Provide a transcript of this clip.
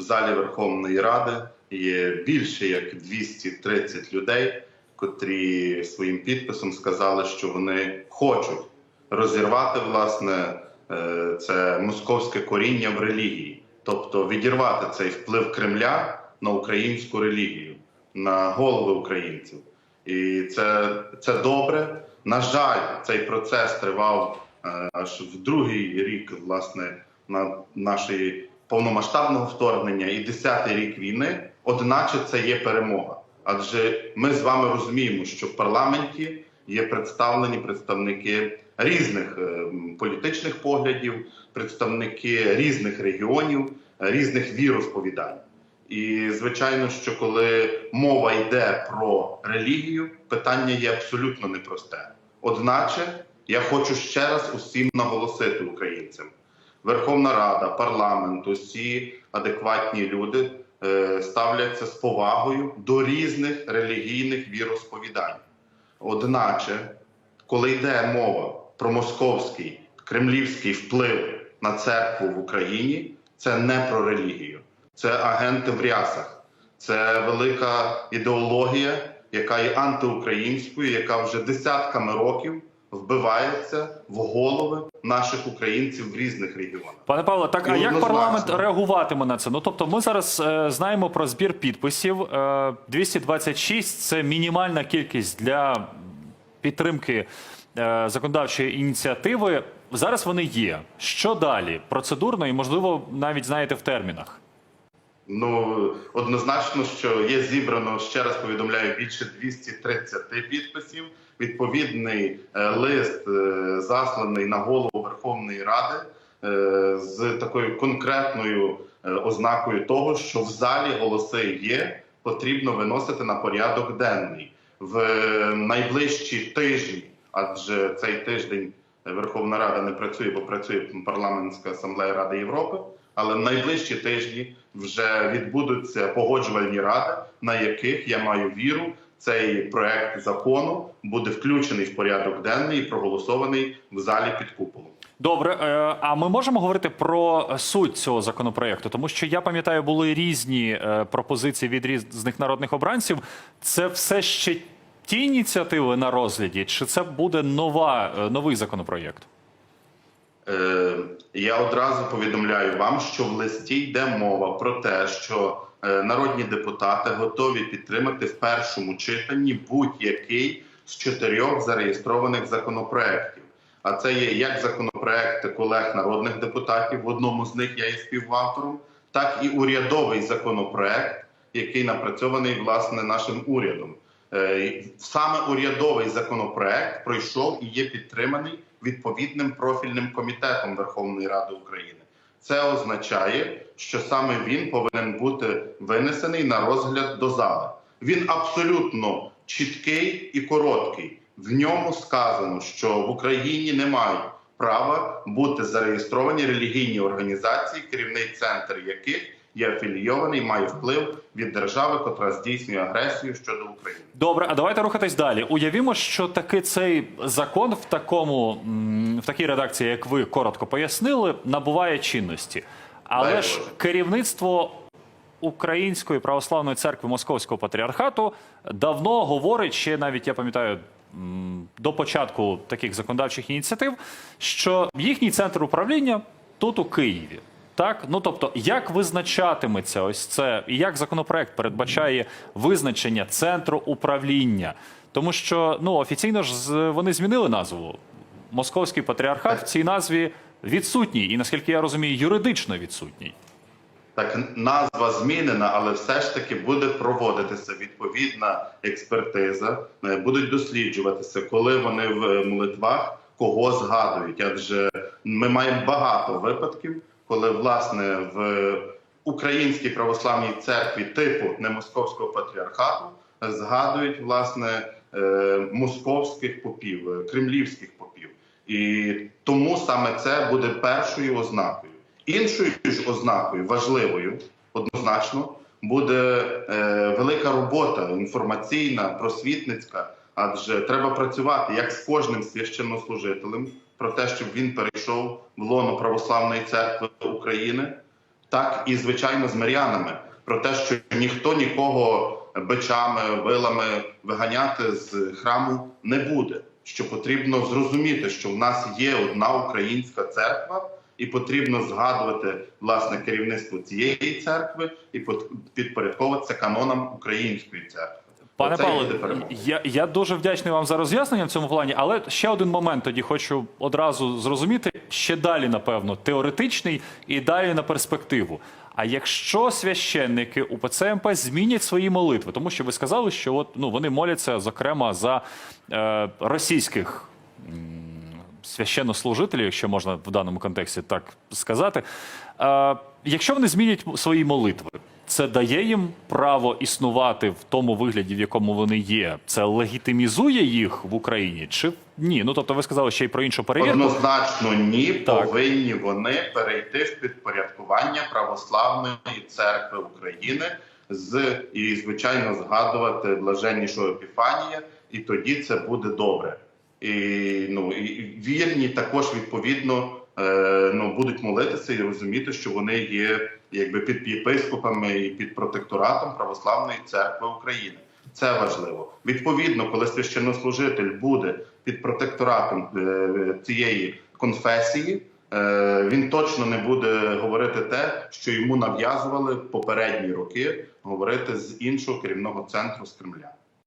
в залі Верховної Ради є більше як 230 людей, котрі своїм підписом сказали, що вони хочуть розірвати власне е, це московське коріння в релігії, тобто відірвати цей вплив Кремля на українську релігію, на голови українців. І це, це добре. На жаль, цей процес тривав е, аж в другий рік власне на нашої повномасштабного вторгнення і десятий рік війни. Одначе це є перемога. Адже ми з вами розуміємо, що в парламенті є представлені представники різних е, політичних поглядів, представники різних регіонів, різних віросповідань. І звичайно, що коли мова йде про релігію, питання є абсолютно непросте. Одначе, я хочу ще раз усім наголосити українцям: Верховна Рада, парламент, усі адекватні люди е, ставляться з повагою до різних релігійних віросповідань. Одначе, коли йде мова про московський кремлівський вплив на церкву в Україні, це не про релігію, це агенти в рясах, це велика ідеологія, яка є антиукраїнською, яка вже десятками років вбивається в голови наших українців в різних регіонах. Пане Павло, так а Ну, як парламент реагуватиме на це? Ну тобто, ми зараз е, знаємо про збір підписів. Е, 226 – це мінімальна кількість для підтримки е, законодавчої ініціативи. Зараз вони є. Що далі? Процедурно і можливо навіть знаєте в термінах. Ну однозначно, що є зібрано ще раз повідомляю більше 230 підписів. Відповідний е, лист е, засланий на голову Верховної Ради е, з такою конкретною ознакою того, що в залі голоси є, потрібно виносити на порядок денний в найближчі тижні, адже цей тиждень Верховна Рада не працює, бо працює парламентська асамблея Ради Європи. Але в найближчі тижні вже відбудуться погоджувальні ради, на яких я маю віру. Цей проект закону буде включений в порядок денний і проголосований в залі під куполом. Добре, е, а ми можемо говорити про суть цього законопроекту, тому що я пам'ятаю, були різні е, пропозиції від різних народних обранців. Це все ще ті ініціативи на розгляді, чи це буде нова е, новий законопроєкт? Е, я одразу повідомляю вам, що в листі йде мова про те, що е, народні депутати готові підтримати в першому читанні будь-який з чотирьох зареєстрованих законопроєктів. А це є як законопроекти колег народних депутатів. В одному з них я є співавтором, так і урядовий законопроект, який напрацьований власне нашим урядом. Е, Саме урядовий законопроект пройшов і є підтриманий відповідним профільним комітетом Верховної Ради України. Це означає, що саме він повинен бути винесений на розгляд до зали. Він абсолютно чіткий і короткий. В ньому сказано, що в Україні не мають права бути зареєстровані релігійні організації, керівний центр яких є афілійований, має вплив від держави, котра здійснює агресію щодо України. Добре, а давайте рухатись далі. Уявімо, що таки цей закон в такому в такій редакції, як ви коротко пояснили, набуває чинності. Але Дай ж Боже. керівництво Української православної церкви Московського патріархату давно говорить, ще навіть я пам'ятаю. До початку таких законодавчих ініціатив, що їхній центр управління тут у Києві. Так, ну тобто, як визначатиметься ось це, і як законопроект передбачає визначення центру управління? Тому що ну офіційно ж вони змінили назву. Московський патріархат в цій назві відсутній, і наскільки я розумію, юридично відсутній. Так, назва змінена, але все ж таки буде проводитися відповідна експертиза, е, будуть досліджуватися, коли вони в молитвах кого згадують. Адже ми маємо багато випадків, коли власне в українській православній церкві типу не московського патріархату згадують власне е, московських попів, е, кремлівських попів. І тому саме це буде першою ознакою. Іншою ж ознакою важливою, однозначно, буде е, велика робота інформаційна, просвітницька, адже треба працювати як з кожним священнослужителем про те, щоб він перейшов в лоно православної церкви України, так і звичайно з мирянами про те, що ніхто нікого бичами, вилами виганяти з храму не буде. Що потрібно зрозуміти, що в нас є одна українська церква, і потрібно згадувати власне керівництво цієї церкви і підпорядковуватися канонам української церкви. Пане Павло, я, я дуже вдячний вам за роз'яснення в цьому плані, але ще один момент тоді хочу одразу зрозуміти. Ще далі, напевно, теоретичний і далі на перспективу. А якщо священники УПЦ МП змінять свої молитви, тому що ви сказали, що от ну вони моляться зокрема за е, російських священнослужителів, якщо можна в даному контексті так сказати. Е, якщо вони змінять свої молитви, це дає їм право існувати в тому вигляді, в якому вони є. Це легітимізує їх в Україні чи ні? Ну тобто, ви сказали ще й про іншу перевірку. Однозначно ні, Так. повинні вони перейти в підпорядкування православної церкви України з і звичайно згадувати блаженнішого Епіфанія, і тоді це буде добре. І ну і вірні також відповідно ну будуть молитися і розуміти, що вони є якби під єпископами і під протекторатом православної церкви України. Це важливо. Відповідно, коли священнослужитель буде під протекторатом е, цієї конфесії, е, він точно не буде говорити те, що йому нав'язували попередні роки говорити з іншого керівного центру з Кремля.